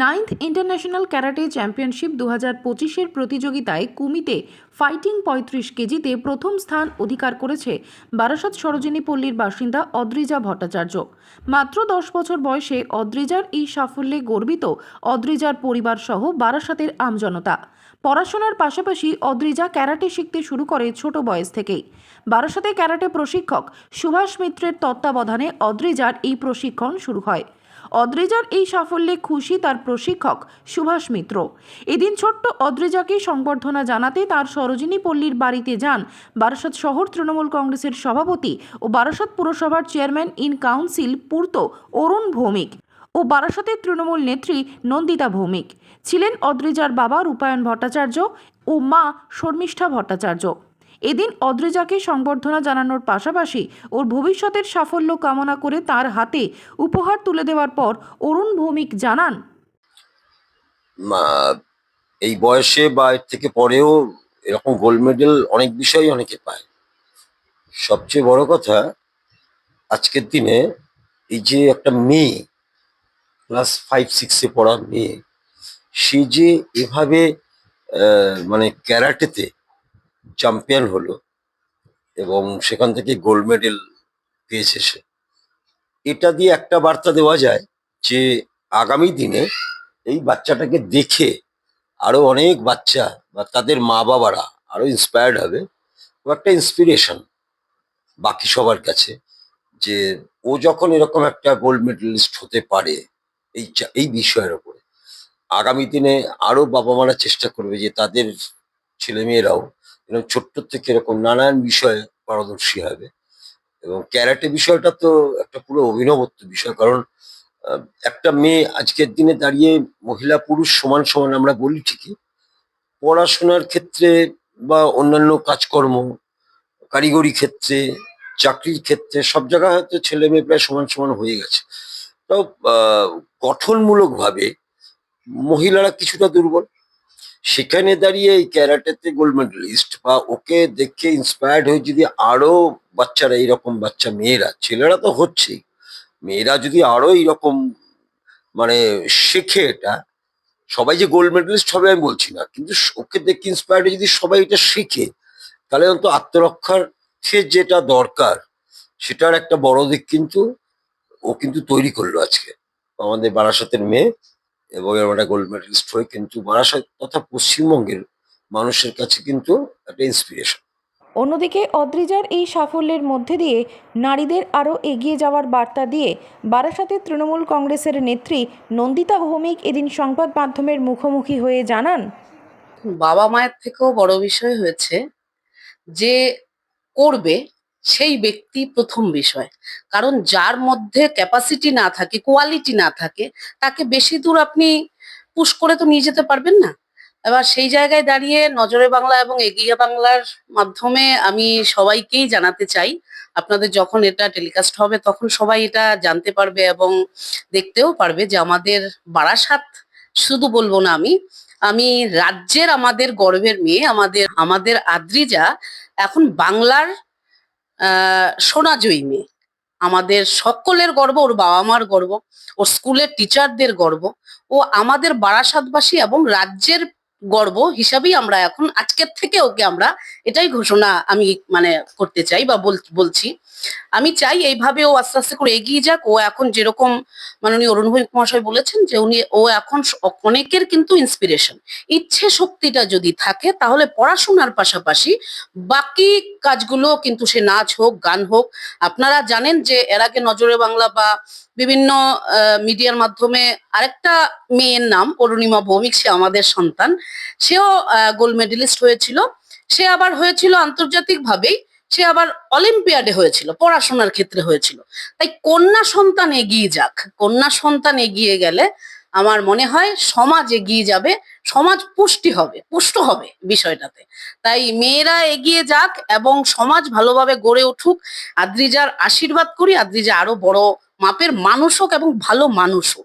Ninth international karate championship দু হাজার পঁচিশের প্রতিযোগিতায় কুমিতে ফাইটিং পঁয়ত্রিশ কেজিতে প্রথম স্থান অধিকার করেছে বারাসাত সরোজিনী পল্লীর বাসিন্দা অদ্রিজা ভট্টাচার্য। মাত্র দশ বছর বয়সে অদ্রিজার এই সাফল্যে গর্বিত অদ্রিজার পরিবার সহ বারাসাতের আমজনতা। পড়াশোনার পাশাপাশি অদ্রিজা ক্যারাটে শিখতে শুরু করে ছোট বয়স থেকেই। বারাসাতে ক্যারাটে প্রশিক্ষক সুভাষ মিত্রের তত্ত্বাবধানে অদ্রিজার এই প্রশিক্ষণ শুরু হয়। অদ্রিজার এই সাফল্যে খুশি তার প্রশিক্ষক সুভাষ মিত্র। এদিন ছোট্ট অদ্রিজাকে সংবর্ধনা জানাতে তার সরোজিনী পল্লীর বাড়িতে যান বারাসাত শহর তৃণমূল কংগ্রেসের সভাপতি ও বারাসাত পুরসভার চেয়ারম্যান ইন কাউন্সিল পূর্ত অরুণ ভৌমিক ও বারাসাতের তৃণমূল নেত্রী নন্দিতা ভৌমিক। ছিলেন অদ্রিজার বাবা রূপায়ণ ভট্টাচার্য ও মা শর্মিষ্ঠা ভট্টাচার্য। এদিন অদ্রেজাকে সংবর্ধনা জানানোর পাশাপাশি ওর ভবিষ্যতের সাফল্য কামনা করে তার হাতে উপহার তুলে দেওয়ার পর অরুণ ভৌমিক জানান এই বয়সে বা এর থেকে পরেও এরকম গোল্ড মেডেল অনেক বিষয়ই অনেকে পায়। সবচেয়ে বড় কথা, আজকের দিনে এই যে একটা মেয়ে ক্লাস ফাইভ সিক্সে পড়া মেয়ে, সে যে এভাবে মানে ক্যারাটেতে চ্যাম্পিয়ন হলো এবং সেখান থেকে গোল্ড মেডেল পেয়েছে সে। এটা দিয়ে একটা বার্তা দেওয়া যায় যে আগামী দিনে এই বাচ্চাটাকে দেখে আরও অনেক বাচ্চা বা তাদের মা বাবারা আরও ইন্সপায়ার্ড হবে। ও একটা ইন্সপিরেশন বাকি সবার কাছে যে ও যখন এরকম একটা গোল্ড মেডেলিস্ট হতে পারে এই এই বিষয়ের ওপরে। আগামী দিনে আরও বাবা মারা চেষ্টা করবে যে তাদের ছেলেমেয়েরাও এরকম ছোট্ট থেকে এরকম নানান বিষয়ে পারদর্শী হবে। এবং ক্যারাটে বিষয়টা তো একটা পুরো অভিনবত্ব বিষয়, কারণ একটা মেয়ে আজকের দিনে দাঁড়িয়ে মহিলা পুরুষ সমান সমান আমরা বলি ঠিকই। পড়াশোনার ক্ষেত্রে বা অন্যান্য কাজকর্ম, কারিগরি ক্ষেত্রে, চাকরির ক্ষেত্রে সব জায়গায় হয়তো ছেলে মেয়ে প্রায় সমান সমান হয়ে গেছে। তো গঠনমূলক ভাবে মহিলারা কিছুটা দুর্বল সেখানে দাঁড়িয়ে এই ক্যারাটেতে গোল্ড মেডেলিস্ট বা ওকে দেখে ইন্সপায়ার্ড হয়ে যদি আরও বাচ্চারা এইরকম বাচ্চা মেয়েরা, ছেলেরা তো হচ্ছেই। মেয়েরা যদি আরও এইরকম মানে শেখে এটা, সবাই যে গোল্ড মেডেলিস্ট হবে আমি বলছি না, কিন্তু ওকে দেখে ইন্সপায়ার্ড যদি সবাই এটা শেখে, তাহলে অন্তত আত্মরক্ষার সে যেটা দরকার, সেটার একটা বড় দিক কিন্তু ও কিন্তু তৈরি করল আজকে। আমাদের বারাসাতের মেয়ে এবং একটা গোল্ড মেডেলিস্ট হয়ে কিন্তু বারাসাত তথা পশ্চিমবঙ্গের মানুষের কাছে কিন্তু একটা ইন্সপিরেশন অন্যদিকে অদ্রিজার এই সাফল্যের মধ্যে দিয়ে নারীদের আরও এগিয়ে যাওয়ার বার্তা দিয়ে বারাসাতের তৃণমূল কংগ্রেসের নেত্রী নন্দিতা ভৌমিক এদিন সংবাদ মাধ্যমের মুখোমুখি হয়ে জানান বাবা মায়ের থেকেও বড় বিষয় হয়েছে যে করবে সেই ব্যক্তি প্রথম বিষয়। কারণ যার মধ্যে ক্যাপাসিটি না থাকে কোয়ালিটি না থাকে, তাকে বেশি দূর আপনি পুশ করে তো নিয়ে যেতে পারবেন না। এবার সেই জায়গায় দাঁড়িয়ে নজরে বাংলা এবং এগিয়ে বাংলার মাধ্যমে আমি সবাইকেই জানাতে চাই, আপনাদের যখন এটা টেলিকাস্ট হবে তখন সবাই এটা জানতে পারবে এবং দেখতেও পারবে যে আমাদের বারাসাত শুধু বলব না আমি আমি রাজ্যের আমাদের গর্বের মেয়ে, আমাদের আমাদের আদ্রিজা এখন বাংলার সোনাজয়ী মেয়ে। আমাদের সকলের গর্ব, ওর বাবা মার গর্ব, ওর স্কুলের টিচারদের গর্ব, ও আমাদের বারাসাতবাসী এবং রাজ্যের গর্ব হিসাবেই আমরা এখন আজকের থেকে ওকে আমরা এটাই ঘোষণা আমি মানে করতে চাই বা বলছি। আমি চাই এইভাবে ও আস্তে আস্তে করে এগিয়ে যাক। ও এখন যেরকম মাননীয় অরুণ ভৌমিক মহাশয় বলেছেন যে উনি, ও এখন অনেকের কিন্তু ইন্সপিরেশন ইচ্ছে শক্তিটা যদি থাকে তাহলে পড়াশোনার পাশাপাশি বাকি কাজগুলো কিন্তু সে নাচ হোক, গান হোক, আপনারা জানেন যে এর আগে নজরে বাংলা বা বিভিন্ন মিডিয়ার মাধ্যমে আরেকটা মেয়ের নাম অরুণিমা ভৌমিক, সে আমাদের সন্তান। সেও গোল্ড মেডেলিস্ট হয়েছিল। সে আবার হয়েছিল আন্তর্জাতিক ভাবেই সে আবার অলিম্পিয়াডে হয়েছিল, পড়াশোনার ক্ষেত্রে হয়েছিল। তাই কন্যা সন্তান এগিয়ে যাক। কন্যা সন্তান এগিয়ে গেলে আমার মনে হয় সমাজ এগিয়ে যাবে, সমাজ পুষ্টি হবে, পুষ্ট হবে বিষয়টাতে। তাই মেয়েরা এগিয়ে যাক এবং সমাজ ভালোভাবে গড়ে উঠুক। আদ্রিজার আশীর্বাদ করি, আদ্রিজা আরও বড় মাপের মানুষ হোক এবং ভালো মানুষ হোক।